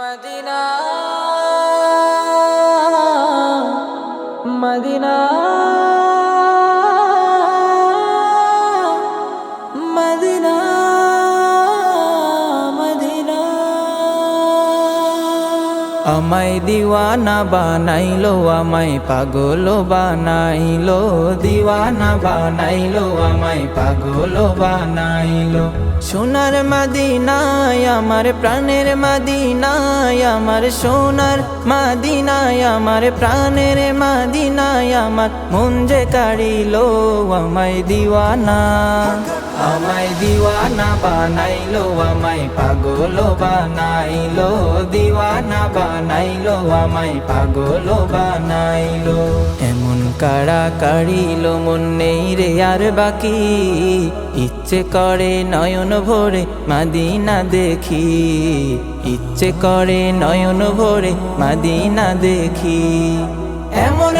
Medina. Medina. Medina. আমায় দিওয়ানা বানাইলো, আমায় পাগল বানাইলো। দিওয়ানা বানাইলো, আমায় পাগল বানাইলো। সোনার মাদিনায়, আমার প্রাণের মাদিনায়, আমার সোনার মাদিনায়, আমার প্রাণের মাদিনায়। আমার মন যে কাড়িলো, আমায় দিওয়ানা। আমায় দিওয়ানা বানাইলো, আমায় পাগল বানাইলো। দিওয়ানা বানাইলো, আমায় পাগল বানাইলো। এমন কাড়া কাড়িলো, মন নেই রে আর বাকি। ইচ্ছে করে নয়ন ভরে মাদিনা দেখি। ইচ্ছে করে নয়ন ভরে মাদিনা দেখি। এমন